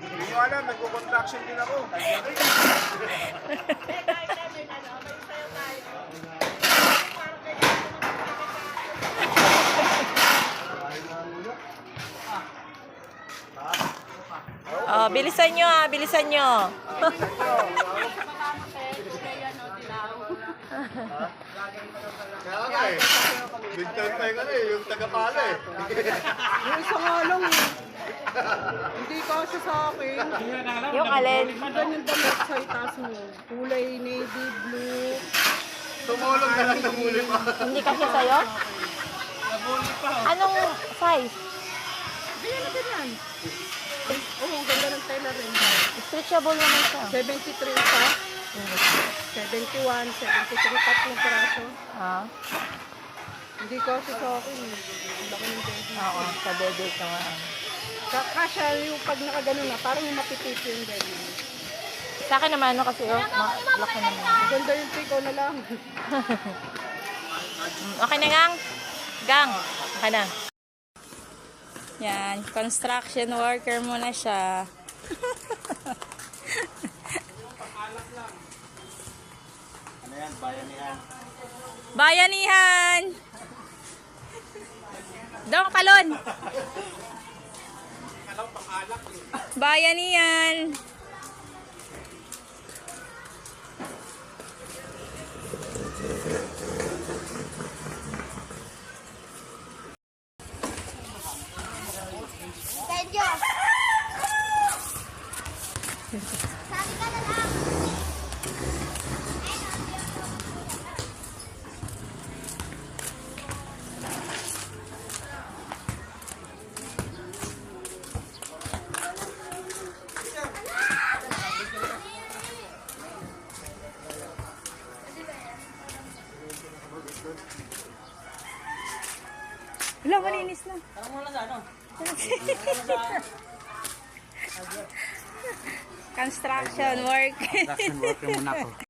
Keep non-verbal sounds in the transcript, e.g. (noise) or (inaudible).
Hindi ko alam, nagko-contraction din ako. Oh, bilisan nyo ah, bilisan nyo. (laughs) Kaya nga eh. Big time pa yung ano eh, yung tagapala eh. Yung lang eh. Hindi kasi sa akin. Yung alin? Ganyan damit sa itaas mo. Kulay navy, blue. Tumulong ka lang ng muli pa. Hindi kasi sa'yo? Anong size? Ganyan na ganyan. Oo, oh, ganda ng tela rin. Stretchable naman siya. 73 isa. 71, 73, tatlong peraso. Ah, Hindi akin eh. Ang laki ng baby. oo, sa bebe ka nga. Ka- Kasha yung pag nakaganon na, parang yung mapipit yung baby. Sa akin naman, ano kasi, oh, ma- laki naman. Ganda yung tiko na lang. Mm, (laughs) Okay na, gang? Gang, okay na. Yan, construction worker muna siya. Yan, bayan yan. Bayanihan! Dong, talon! Bayanihan! Wala, malinis na. (laughs) Construction work. Construction worker muna ako.